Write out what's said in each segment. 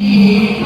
I.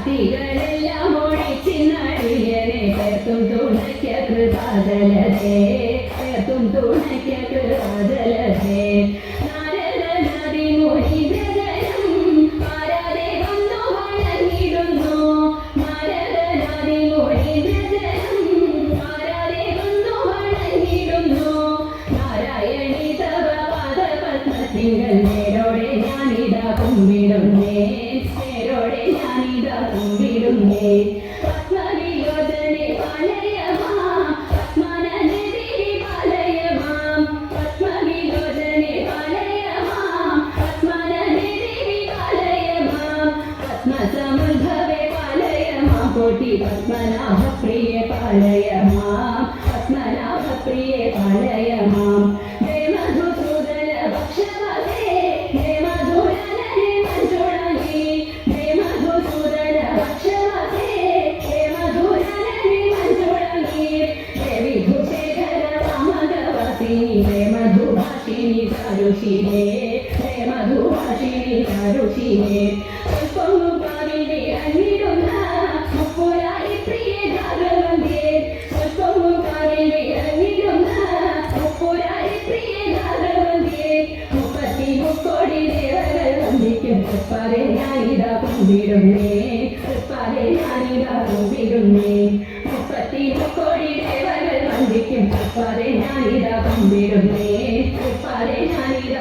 ആദികളെല്ലാം ഒഴിച്ചിന്നടിയനെ പേർത്തും തുണയ്ക്ക കൃപാദലതേ പേർത്തും തുണയ്ക്ക കൃപാദലതേ നാരദനാദി മുനിദ്രജനം Aradhe വന്നു വണങ്ങിടുന്നു. നാരദനാദി മുനിദ്രജനം ആരാധേ വന്നു വണങ്ങിടുന്നു. നാരായണി തവ പാദപത്മത്തിങ്കൽ നേരോടെ ഞാനിതാ കുമ്പിടുന്നേ നേരോടെ ഞാനിതാ കുമ്പിടുന്നേ പത്മവിലോചനെ പാലയമാം പത്മനനദേവി പാലയമാം പത്മവിലോചനെ പാലയമാം പത്മനനദേവി പാലയമാം പത്മസമുദ്ഭവേ പാലയമാം കോട്ടി പത്മനാഭപ്രിയെ പാലയമാം. പത്മനാഭപ്രിയെ പാലയമാം. മധുഭാഷിണി സാരുഷിരേ ഹേ മധുഭാഷിണി സാരുഷിരേ സ്വൽപ്പമുപാവിനെ അങ്ങിടുന്ന മുപ്പുരായി പ്രിയ ഗാഗവന്ദേ സ്വൽപ്പമുപാവിനെ അങ്ങിടുന്ന മുപ്പുരായി പ്രിയ ഗാഗവന്ദേ മുപ്പത്തി മുക്കോടി ദേവകൾ വന്ദിക്കും തൃപ്പാതെ ഞാനിതാ കുമ്പിടുന്നേ. തൃപ്പാതെ ഞാനിതാ കുമ്പിടുന്നേ. മുപ്പത്തി മുക്കോടി ദേവകൾ വന്ദിക്കും തൃപ്പാതെ ಸಾರೆ ನಾನಿರ